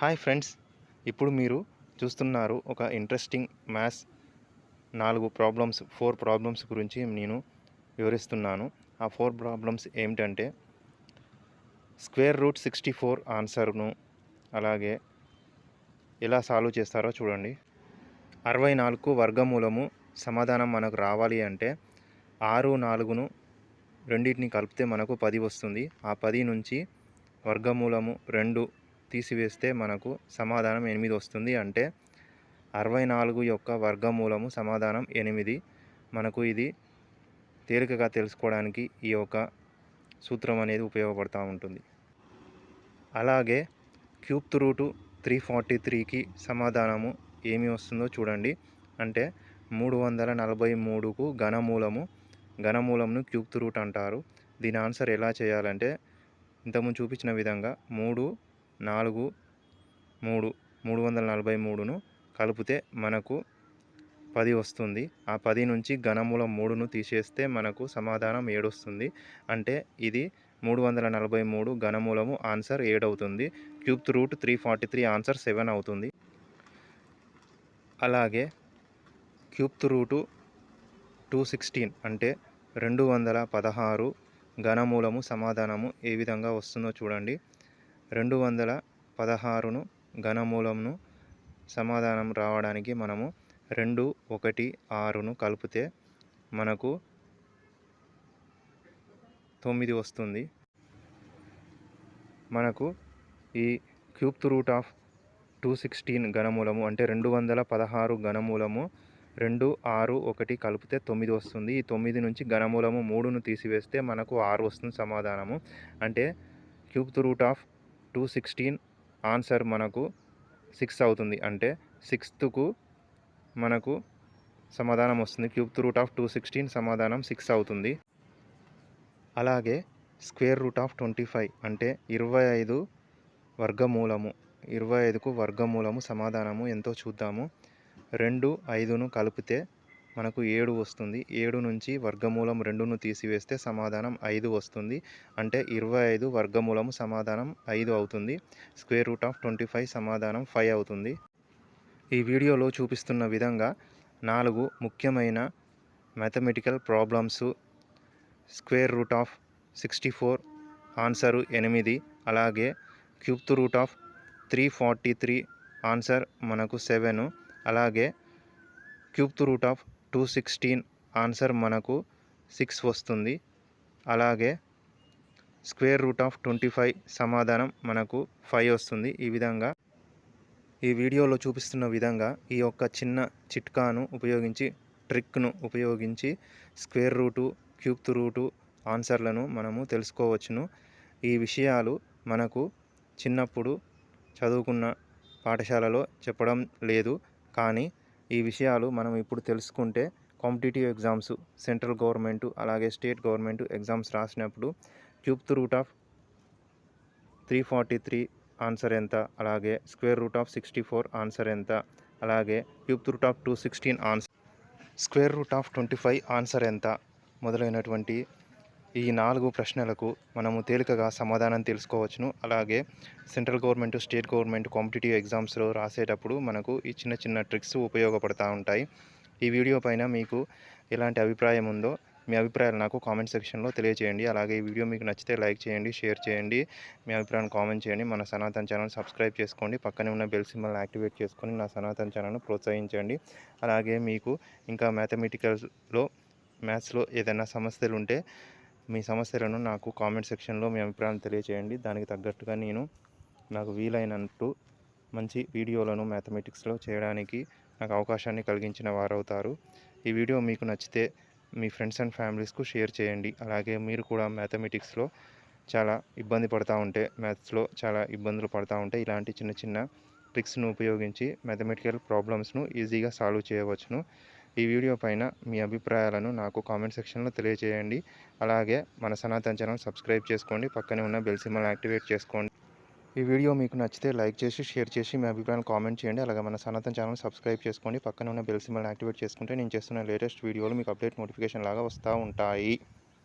Hi friends ఇప్పుడు మీరు చూస్తున్నారు ఒక ఇంట్రెస్టింగ్ మ్యాథ్స్ నాలుగు ప్రాబ్లమ్స్ ఫోర్ ప్రాబ్లమ్స్ గురించి నేను వివరిస్తున్నాను. ఆ ఫోర్ ప్రాబ్లమ్స్ ఏమిటంటే స్క్వేర్ రూట్ సిక్స్టీ ఫోర్ ఆన్సర్ను అలాగే ఎలా సాల్వ్ చేస్తారో చూడండి. అరవై నాలుగు వర్గమూలము సమాధానం మనకు రావాలి అంటే ఆరు నాలుగును రెండింటిని కలిపితే మనకు పది వస్తుంది. ఆ పది నుంచి వర్గమూలము రెండు తీసివేస్తే మనకు సమాధానం ఎనిమిది వస్తుంది. అంటే అరవై నాలుగు యొక్క వర్గమూలము సమాధానం ఎనిమిది. మనకు ఇది తేలికగా తెలుసుకోవడానికి ఈ యొక్క సూత్రం అనేది ఉపయోగపడుతూ ఉంటుంది. అలాగే క్యూబ్ రూటు త్రీ ఫార్టీ త్రీకి సమాధానము ఏమి వస్తుందో చూడండి. అంటే మూడు వందల నలభై మూడుకు ఘనమూలము ఘనమూలంను క్యూబ్ రూట్ అంటారు. దీని ఆన్సర్ ఎలా చేయాలంటే ఇంతకుముందు చూపించిన విధంగా మూడు నాలుగు మూడు మూడు వందల నలభై మూడును కలిపితే మనకు పది వస్తుంది. ఆ పది నుంచి ఘనమూలం మూడును తీసేస్తే మనకు సమాధానం ఏడు వస్తుంది అంటే ఇది మూడు వందల నలభై మూడు ఘనమూలము ఆన్సర్ ఏడు అవుతుంది cube root three forty three answer seven అవుతుంది అలాగే క్యూబ్ రూటు టూ సిక్స్టీన్ అంటే రెండు వందల పదహారు ఘనమూలము సమాధానము ఏ విధంగా వస్తుందో చూడండి. రెండు వందల పదహారును ఘనమూలంను సమాధానం రావడానికి మనము రెండు ఒకటి ఆరును కలిపితే మనకు తొమ్మిది వస్తుంది. మనకు ఈ cube root of two sixteen ఘనమూలము అంటే రెండు వందల పదహారు ఘనమూలము రెండు ఆరు ఒకటి కలిపితే తొమ్మిది వస్తుంది. ఈ తొమ్మిది నుంచి ఘనమూలము మూడును తీసివేస్తే మనకు ఆరు వస్తుంది సమాధానము. అంటే cube root of two sixteen answer మనకు సిక్స్ అవుతుంది. అంటే సిక్స్త్కు మనకు సమాధానం వస్తుంది. Cube root of two sixteen సమాధానం సిక్స్ అవుతుంది. అలాగే square root of twenty five అంటే ఇరవై ఐదు వర్గమూలము. ఇరవై ఐదుకు వర్గమూలము సమాధానము ఎంతో చూద్దాము. రెండు ఐదును కలిపితే మనకు ఏడు వస్తుంది. ఏడు నుంచి వర్గమూలం రెండును తీసివేస్తే సమాధానం ఐదు వస్తుంది. అంటే ఇరవై ఐదు వర్గమూలము సమాధానం ఐదు అవుతుంది. Square root of twenty five సమాధానం ఫైవ్ అవుతుంది. ఈ వీడియోలో చూపిస్తున్న విధంగా నాలుగు ముఖ్యమైన mathematical problems square root of sixty four answer ఎనిమిది. అలాగే cube root of three forty three answer మనకు సెవెను. అలాగే cube root of two sixteen answer మనకు సిక్స్ వస్తుంది. అలాగే square root of twenty five సమాధానం మనకు ఫైవ్ వస్తుంది. ఈ విధంగా ఈ వీడియోలో చూపిస్తున్న విధంగా ఈ యొక్క చిన్న చిట్కాను ఉపయోగించి ట్రిక్ను ఉపయోగించి స్క్వేర్ రూటు క్యూబ్ రూటు ఆన్సర్లను మనము తెలుసుకోవచ్చును. ఈ విషయాలు మనకు చిన్నప్పుడు చదువుకున్న పాఠశాలలో చెప్పడం లేదు. కానీ ఈ విషయాలు మనం ఇప్పుడు తెలుసుకుంటే కాంపిటేటివ్ ఎగ్జామ్స్ సెంట్రల్ గవర్నమెంట్ అలాగే స్టేట్ గవర్నమెంట్ ఎగ్జామ్స్ రాసినప్పుడు cube root of three forty three answer ఎంత? అలాగే square root of sixty four answer ఎంత? అలాగే cube root of two sixteen answer. Square root of twenty five answer ఎంత? మొదలైనటువంటి ఈ నాలుగు ప్రశ్నలకు మనము తేలికగా సమాధానం తెలుసుకోవచ్చును. అలాగే central government state government competitive ఎగ్జామ్స్లో రాసేటప్పుడు మనకు ఈ చిన్న చిన్న ట్రిక్స్ ఉపయోగపడతా ఉంటాయి. ఈ వీడియో పైన మీకు ఎలాంటి అభిప్రాయం ఉందో మీ అభిప్రాయాలు నాకు కామెంట్ సెక్షన్లో తెలియజేయండి అలాగే ఈ వీడియో మీకు నచ్చితే లైక్ చేయండి షేర్ చేయండి మీ అభిప్రాయాన్ని కామెంట్ చేయండి. మన సనాతన్ ఛానల్ సబ్స్క్రైబ్ చేసుకోండి పక్కనే ఉన్న బెల్ సింబల్ యాక్టివేట్ చేసుకొని నా సనాతన్ ఛానల్ను ప్రోత్సహించండి. అలాగే మీకు ఇంకా మ్యాథమెటికల్స్లో మ్యాథ్స్లో ఏదైనా సమస్యలు ఉంటే మీ సమస్యలను నాకు కామెంట్ సెక్షన్లో మీ అభిప్రాయం తెలియజేయండి దానికి తగ్గట్టుగా నేను నాకు వీలైనట్టు మంచి వీడియోలను మ్యాథమెటిక్స్లో చేయడానికి నాకు అవకాశాన్ని కలిగించిన వారవుతారు. ఈ వీడియో మీకు నచ్చితే మీ ఫ్రెండ్స్ అండ్ ఫ్యామిలీస్కు షేర్ చేయండి. అలాగే మీరు కూడా మ్యాథమెటిక్స్లో చాలా ఇబ్బంది పడుతూ ఉంటే మ్యాథ్స్లో చాలా ఇబ్బందులు పడుతూ ఉంటే ఇలాంటి చిన్న చిన్న ట్రిక్స్ను ఉపయోగించి మ్యాథమెటికల్ ప్రాబ్లమ్స్ను ఈజీగా సాల్వ్ చేయవచ్చును. ఈ వీడియో పైన మీ అభిప్రాయాలను నాకు కామెంట్ సెక్షన్లో తెలియజేయండి అలాగే మన సనాతన ఛానల్ సబ్స్క్రైబ్ చేసుకోండి. పక్కనే ఉన్న బెల్ సింబల్ యాక్టివేట్ చేసుకోండి. ఈ వీడియో మీకు నచ్చితే లైక్ చేసి షేర్ చేసి మీ అభిప్రాయాలు కామెంట్ చేయండి. అలాగే మన సనాతన ఛానల్ సబ్స్క్రైబ్ చేసుకోండి. పక్కన ఉన్న బెల్ సింబల్ యాక్టివేట్ చేసుకుంటే నేను చేస్తున్న లేటెస్ట్ వీడియోలు మీకు అప్డేట్ నోటిఫికేషన్ లాగా వస్తూ ఉంటాయి.